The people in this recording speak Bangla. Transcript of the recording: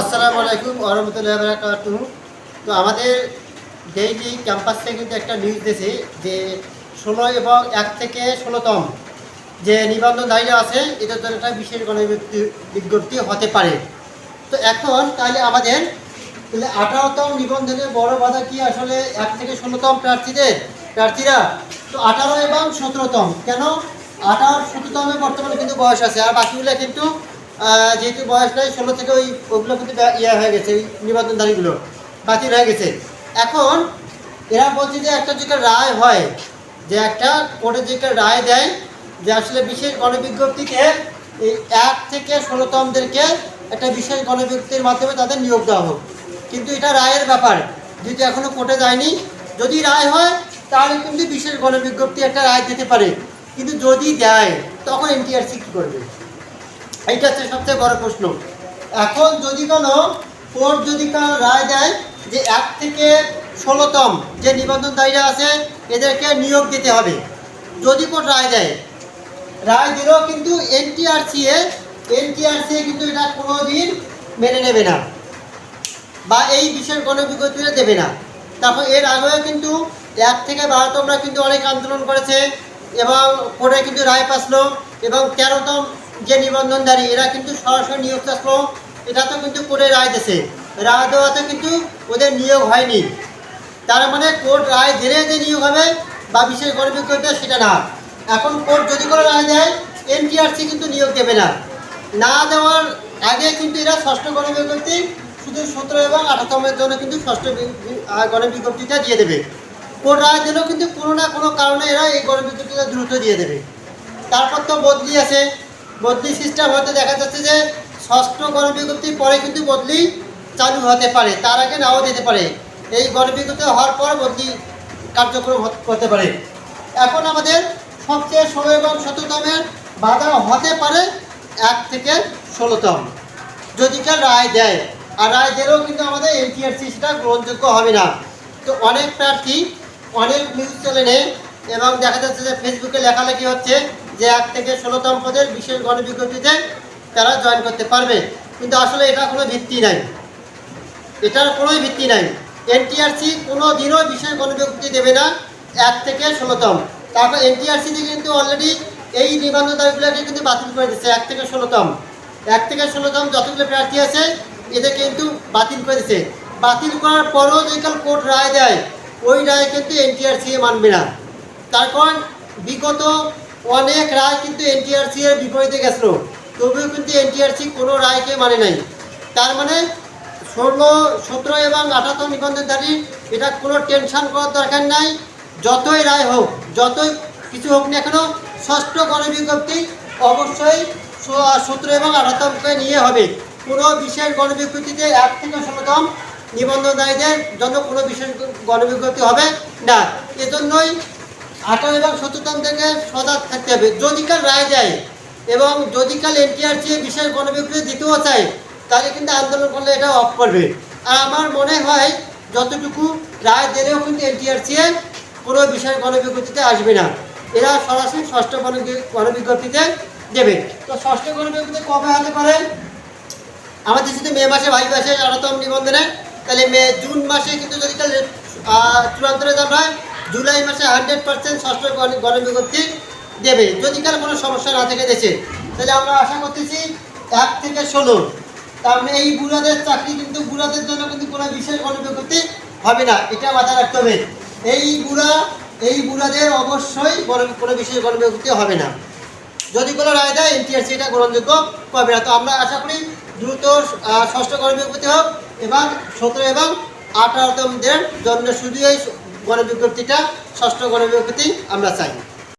আসসালামু আলাইকুম আরহামতুল্লাহ বারাকাতু তো আমাদের ডেইলি ক্যাম্পাস থেকে কিন্তু একটা নিউজ দিয়েছে যে ষোলো এবং এক থেকে ষোলোতম যে নিবন্ধন নিবন্ধনধারীরা আছে, এটার জন্য একটা বিশেষ গণবিজ্ঞপ্তি, বিজ্ঞপ্তি হতে পারে। তো এখন তাহলে আমাদের তাহলে আঠারোতম নিবন্ধনের বড় বাধা কি আসলে এক থেকে ষোলোতম প্রার্থীদের, প্রার্থীরা? তো আঠারো এবং সতেরোতম, কেন? আঠারো, সতেরোতমে বর্তমানে কিন্তু বয়স আছে, আর বাকিগুলো কিন্তু যেহেতু বয়স নাই, ষোলো থেকে ওই ওগুলো কিন্তু ইয়ে হয়ে গেছে, ওই নিবন্ধনধারীগুলো, বাতিল হয়ে গেছে। এখন এরা বলছে যে একটা যেটা রায় হয়, যে একটা কোর্টে যে একটা রায় দেয়, যে আসলে বিশেষ গণবিজ্ঞপ্তিতে এই এক থেকে ষোলোতমদেরকে একটা বিশেষ গণবিজ্ঞপ্তির মাধ্যমে তাদের নিয়োগ দেওয়া হোক। কিন্তু এটা রায়ের ব্যাপার। যেহেতু এখনও কোর্টে যায়নি, যদি রায় হয়, তাহলে কিন্তু বিশেষ গণবিজ্ঞপ্তি একটা রায় দিতে পারে। কিন্তু যদি দেয়, তখন এনটিআরসি কী করবে? এইটা হচ্ছে সবচেয়ে বড় প্রশ্ন। এখন যদি কোনো কোর্ট যদি কোনো রায় দেয় যে এক থেকে ষোলোতম যে নিবন্ধনধারীরা আছে, এদেরকে নিয়োগ দিতে হবে। যদি কোর্ট রায় দেয়, রায় দিলেও কিন্তু এনটিআরসি এ এনটিআরসি কিন্তু এটা কোনো দিন মেনে নেবে না বা এই বিশেষ গণবিজ্ঞপ্তিটা দেবে না। তারপর এর আগেও কিন্তু এক থেকে বারোতমরা কিন্তু অনেক আন্দোলন করেছে এবং কোর্টে কিন্তু রায় পাসলো এবং তেরোতম যে নিবন্ধনধারী, এরা কিন্তু সরাসরি নিয়োগ আসলো এটা তো কিন্তু কোর্টে রায় দিয়েছে। রায় দেওয়াতে কিন্তু ওদের নিয়োগ হয়নি। তার মানে কোর্ট রায় দিলে যে নিয়োগ হবে বা বিশেষ গণবিজ্ঞপ্তি সেটা না। এখন কোর্ট যদি করে রায় দেয়, এনটিআরসি কিন্তু নিয়োগ দেবে না। না দেওয়ার আগে কিন্তু এরা ষষ্ঠ গণবিজ্ঞপ্তি শুধু সতেরো এবং আঠাতমের জন্য কিন্তু ষষ্ঠ গণবিজ্ঞপ্তিটা দিয়ে দেবে। কোর্ট রায় দিলেও কিন্তু কোনো না কোনো কারণে এরা এই গণবিজ্ঞপ্তিটা দ্রুত দিয়ে দেবে। তারপর তো বদলি আছে। বদলি সিস্টেম হতে দেখা যাচ্ছে যে ষষ্ঠ গণবিজ্ঞপ্তির পরে কিন্তু বদলি চালু হতে পারে, তার আগে নাও দিতে পারে। এই গণবিজ্ঞপ্তি হওয়ার পর বদলি কার্যক্রম হত- পারে। এখন আমাদের সবচেয়ে ষোলো এবং সতেরোতমের বাধা হতে পারে এক থেকে ষোলোতম। যদি কেউ রায় দেয়, আর রায় দিলেও কিন্তু আমাদের এনটিআরসি সেটা গ্রহণযোগ্য হবে না। তো অনেক প্রার্থী, অনেক নিউজ চ্যানেলে এবং দেখা যাচ্ছে যে ফেসবুকে লেখালেখি হচ্ছে। যে এক থেকে ষোলোতম পদের বিশেষ গণবিজ্ঞপ্তিতে তারা জয়েন করতে পারবে। কিন্তু আসলে এটা কোনো ভিত্তি নাই। এটার কোনোই ভিত্তি নাই। এনটিআরসি কোনো দিনও বিশেষ গণবিজ্ঞপ্তি দেবে না এক থেকে ষোলোতম। তারপর এনটিআরসিতে কিন্তু অলরেডি এই নিবন্ধনদারগুলোকে কিন্তু বাতিল করে দিচ্ছে এক থেকে ষোলোতম। এক থেকে ষোলোতম যতগুলো প্রার্থী আছে, এদের কিন্তু বাতিল করে দিচ্ছে বাতিল করার পরও যেকাল কোর্ট রায় দেয়, ওই রায় কিন্তু এনটিআরসি মানবে না। তার কারণ বিগত অনেক রায় কিন্তু এনটিআরসি এর বিপরীতে গেছিল। তবুও কিন্তু এনটিআরসি কোনো রায়কে মানে নাই। তার মানে ষোলো, সতেরো এবং আঠারো নিবন্ধনধারী এটা কোনো টেনশন করার দরকার নাই। যতই রায় হোক, যতই কিছু হোক না কেন, ষষ্ঠ গণবিজ্ঞপ্তি অবশ্যই সতেরো এবং আঠারোতমকে নিয়ে হবে। কোনো বিশেষ গণবিজ্ঞপ্তিতে এক থেকে ষোলোতম নিবন্ধনধারীদের জন্য কোনো বিশেষ গণবিজ্ঞপ্তি হবে না। এজন্যই আঠারো এবং সতেরোতম থেকে সজাগ থাকতে হবে। যদি কাল রায় দেয় এবং যদি কাল এনটিআরসি বিশেষ গণবিজ্ঞপ্তি দিতেও চায়, তাহলে কিন্তু আন্দোলন করলে এটা অফ করবে। আর আমার মনে হয় যতটুকু রায় দিলেও কিন্তু এনটিআরসি কোনো বিষয় গণবিজ্ঞপ্তিতে আসবে না। এরা সরাসরি ষষ্ঠ গণবি- গণবিজ্ঞপ্তিতে দেবে। তো ষষ্ঠ গণবিজ্ঞপ্তি কবে হতে পারে? আমাদের শুধু মে মাসে ভাই মাসে আঠারোতম নিবন্ধনে, তাহলে মে, জুন মাসে কিন্তু যদি তাহলে চূড়ান্ত রেজাল্ট হয় জুলাই মাসে হান্ড্রেড পার্সেন্ট ষষ্ঠ গণ- গণবিজ্ঞপ্তি দেবে। যদি কার কোনো সমস্যা না থেকে দেশে তাহলে আমরা আশা করতেছি এক থেকে ষোলো। তার মানে এই বুড়াদের চাকরি কিন্তু বুড়াদের জন্য কিন্তু কোনো বিশেষ গণবিজ্ঞপ্তি হবে না, এটা মাথায় রাখতে হবে। এই বুড়া, এই বুড়াদের অবশ্যই গণ- কোনো বিশেষ গণবিজ্ঞপ্তি হবে না। যদি কোনো রায় দেয়, এনটিআরসি এটা গ্রহণযোগ্য করবে না। তো আমরা আশা করি দ্রুত ষষ্ঠ গণবিজ্ঞপ্তি হোক এবং সতেরো এবং আঠারোতমদের জন্য শুধু এই গণবিজ্ঞপ্তিটা ষষ্ঠ গণবিজ্ঞপ্তি আমরা চাই।